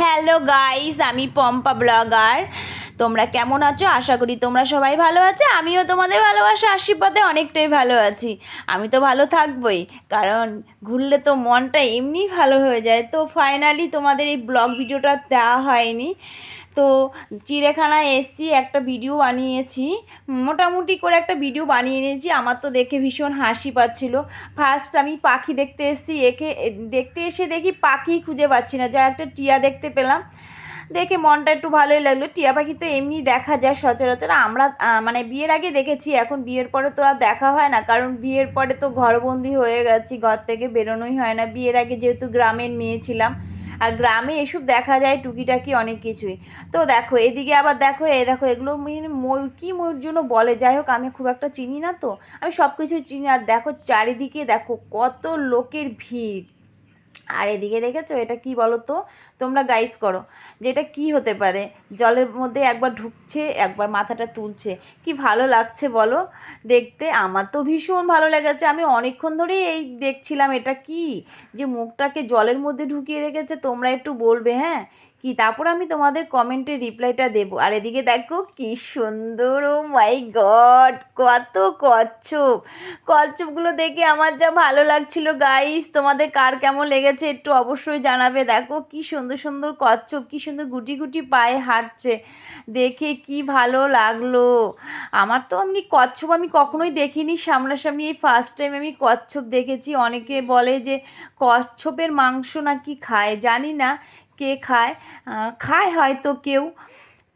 Hello guys আমি Pampa blogger. তোমরা কেমন আছো? আশা করি তোমরা সবাই ভালো আছো। আমিও তোমাদের ভালোবাসা আশীর্বাদে অনেকটাই ভালো আছি। আমি তো ভালো থাকবই, কারণ ঘুরলে তো মনটা এমনি ভালো হয়ে যায়। তো ফাইনালি তোমাদের এই ব্লগ ভিডিওটা দেওয়া হয়নি। তো চিড়িয়াখানায় এসছি, একটা ভিডিও বানিয়েছি। মোটামুটি করে একটা ভিডিও বানিয়ে নিয়েছি। আমার তো দেখে ভীষণ হাসি পাচ্ছিল। ফার্স্ট আমি পাখি দেখতে এসেছি। একে, দেখতে এসে দেখি পাখি খুঁজে পাচ্ছি না। যা একটা টিয়া দেখতে পেলাম। দেখে মনটা একটু ভালোই লাগল। টিয়া পাখি তো এমনি দেখা যায় সচরাচর। আমরা মানে বিয়ের আগে দেখেছি। এখন বিয়ের পরে তো আর দেখা হয় না। কারণ বিয়ের পরে তো ঘরবন্দি হয়ে গেছি। ঘর থেকে বেরোনোই হয় না। বিয়ের আগে যেহেতু গ্রামের মেয়ে ছিলাম আর গ্রামে এসব দেখা যায় টুকিটাকি অনেক কিছুই। তো দেখো, এদিকে আবার দেখো, এ দেখো, এগুলো ময়ূর, কী ময়ূর জন্য বলে? যাই হোক, আমি খুব একটা চিনি না তো। আমি সব কিছুই চিনি। আর দেখো, চারিদিকে দেখো, কত লোকের ভিড়। আর এদিকে দেখেছ? এটা কি বলো তো তোমরা গাইস করো যে এটা কী হতে পারে? জলের মধ্যে একবার ঢুকছে, একবার মাথাটা তুলছে। কি ভালো লাগছে বলো? দেখতে আমার তো ভীষণ ভালো লেগেছে। আমি অনেকক্ষণ ধরেই এই দেখছিলাম, এটা কি? যে মুখটাকে জলের মধ্যে ঢুকিয়ে রেখেছে, তোমরা একটু বলবে হ্যাঁ? কি? তারপর আমি তোমাদের কমেন্টে রিপ্লাইটা দেবো। আর এদিকে দেখো কি সুন্দর ও মাই গড কত কচ্ছপ। কচ্ছপগুলো দেখে আমার যা ভালো লাগছিল গাইস তোমাদের কার কেমন লেগেছে একটু অবশ্যই জানাবে। দেখো কি সুন্দর সুন্দর কচ্ছপ, কি সুন্দর গুটি গুটি পায়ে হাঁটছে। দেখে কি ভালো লাগল। আমার তো এমনি কচ্ছপ আমি কখনোই দেখিনি। সামনাসামনি এই ফার্স্ট টাইম আমি কচ্ছপ দেখেছি। অনেকে বলে যে কচ্ছপের মাংস নাকি খায়, জানি না। কে খায়? খায় হয়তো কেউ।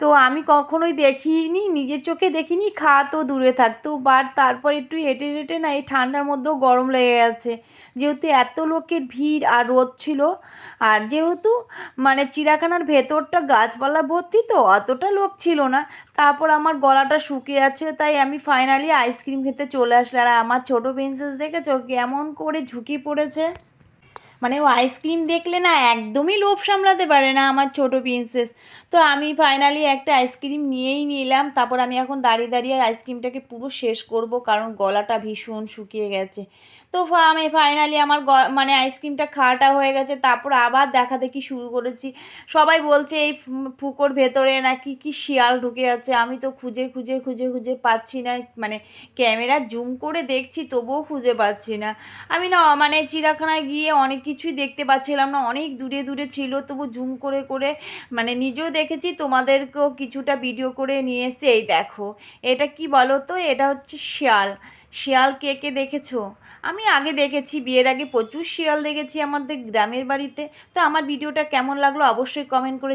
তো আমি কখনোই দেখিনি, নিজের চোখে দেখিনি, খাওয়া তো দূরে থাকতো বাট তারপর একটু হেঁটে হেঁটে না, এই ঠান্ডার মধ্যেও গরম লেগে গেছে। যেহেতু এত লোকের ভিড় আর রোদ ছিল, আর যেহেতু মানে চিড়াখানার ভেতরটা গাছপালা ভর্তি তো, অতটা লোক ছিল না। তারপর আমার গলাটা শুকিয়ে যাচ্ছে, তাই আমি ফাইনালি আইসক্রিম খেতে চলে আসলাম। আর আমার ছোটো প্রিন্সেস দেখেছ, কেমন করে ঝুঁকি পড়েছে? মানে ও আইসক্রিম দেখলে না একদমই লোভ সামলাতে পারে না আমার ছোট প্রিন্সেস তো আমি ফাইনালি একটা আইসক্রিম নিয়েই নিলাম, তারপর আমি এখন দাঁড়িয়ে দাঁড়িয়ে আইসক্রিমটাকে পুরো শেষ করব, কারণ গলাটা ভীষণ শুকিয়ে গেছে। তো আমি ফাইনালি আমার মানে আইসক্রিমটা খাওয়াটা হয়ে গেছে, তারপর আবার দেখা দেখি শুরু করেছি। সবাই বলছে, এই ফুকোর ভেতরে নাকি কি শিয়াল ঢুকে আছে, আমি তো খুঁজে খুঁজে খুঁজে খুঁজে পাচ্ছি না মানে ক্যামেরা জুম করে দেখছি, তবুও খুঁজে পাচ্ছি না। আমি না মানে চিড়িয়াখানায় গিয়ে অনেক কিছুই দেখতে পাচ্ছিলাম না, অনেক দূরে দূরে ছিল, তবু জুম করে করে মানে নিজেও দেখেছি, তোমাদেরকেও কিছুটা ভিডিও করে নিয়ে এসে এই দেখো, এটা কি বলো তো এটা হচ্ছে শিয়াল। শিয়াল কে কে দেখেছ আমি আগে দেখেছি, বিয়ের আগে প্রচুর শিয়াল দেখেছি আমাদের গ্রামের বাড়িতে তো আমার ভিডিওটা কেমন লাগল অবশ্যই কমেন্ট করে।